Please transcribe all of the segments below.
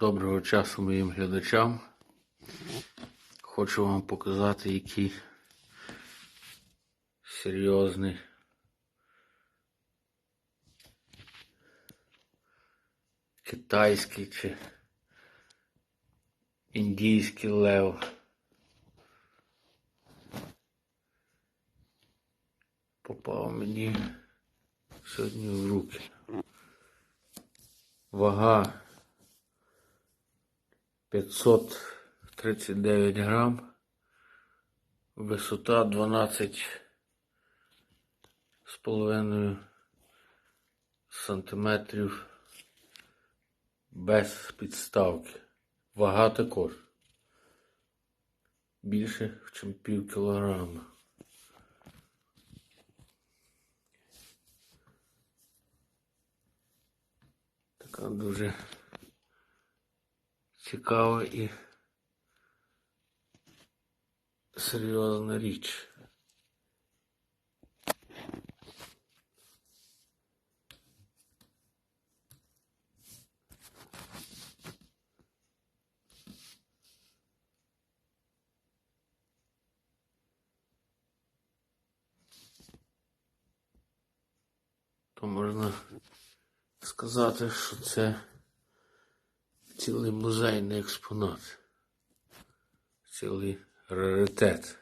Доброго часу моїм глядачам. Хочу вам показати, який серйозний китайський чи індійський лев. Попав мені сьогодні в руки. Вага 539 грам, висота 12 з половиною сантиметрів без підставки. Вага також більше, ніж пів кілограма. Така дуже цікава і серйозна річ. То можна сказати, що це цілий музейний експонат, цілий раритет.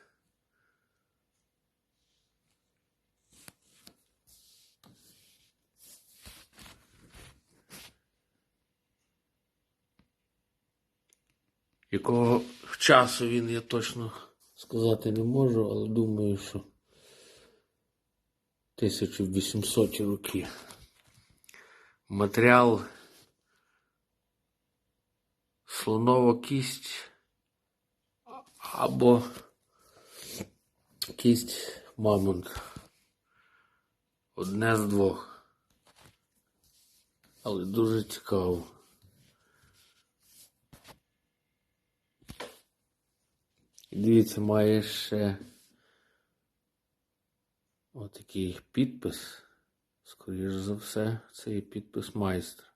Якого часу він я точно сказати не можу, але думаю, що 1800 роки. Матеріал слонова кість або кість мамонт. Одне з двох. Але дуже цікаво. Дивіться, має ще отакий підпис. Скоріш за все, це є підпис майстра.